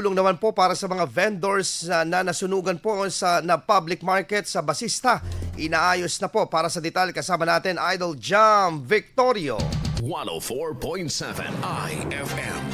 Tulong naman po para sa mga vendors na, na nasunugan po sa na public market sa Basista. Inaayos na po para sa detalye kasama natin Idol Jam Victorio. 104.7 IFM.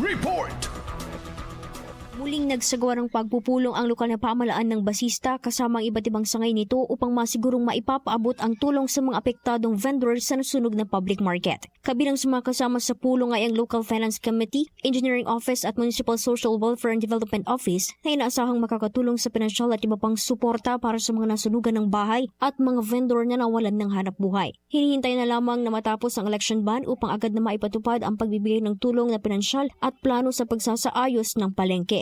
Report! Muling nagsagawa ng pagpupulong ang lokal na pamalaan ng basista kasama ang iba't ibang sangay nito upang masigurong maipapaabot ang tulong sa mga apektadong vendors sa nasunog na public market. Kabilang sa mga kasama sa pulong ay ang Local Finance Committee, Engineering Office at Municipal Social Welfare and Development Office na inaasahang makakatulong sa pinansyal at iba pang suporta para sa mga nasunugan ng bahay at mga vendor na nawalan ng hanap buhay. Hinihintay na lamang na matapos ang election ban upang agad na maipatupad ang pagbibigay ng tulong na pinansyal at plano sa pagsasaayos ng palengke.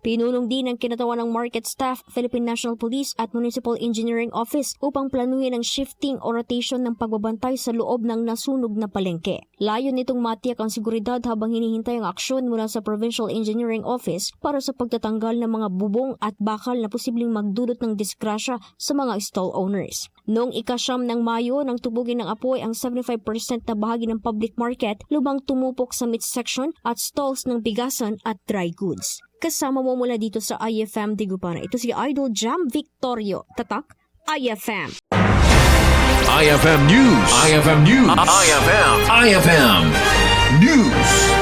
Pinulong din ng kinatawan ng market staff, Philippine National Police at Municipal Engineering Office upang planuhin ang shifting o rotation ng pagbabantay sa loob ng nasunog na palengke. Layo nitong matiyak ang seguridad habang hinihintay ang aksyon mula sa Provincial Engineering Office para sa pagtatanggal ng mga bubong at bakal na posibleng magdulot ng disgrasya sa mga stall owners. Noong ikasyam ng Mayo nang tubugin ng apoy ang 75% na bahagi ng public market, lubang tumupok sa midsection at stalls ng bigasan at dry goods. Kasama mo mula dito sa IFM Digupana. Ito si Idol Jam Victorio. Tatak, IFM. IFM News. IFM News. IFM. IFM News.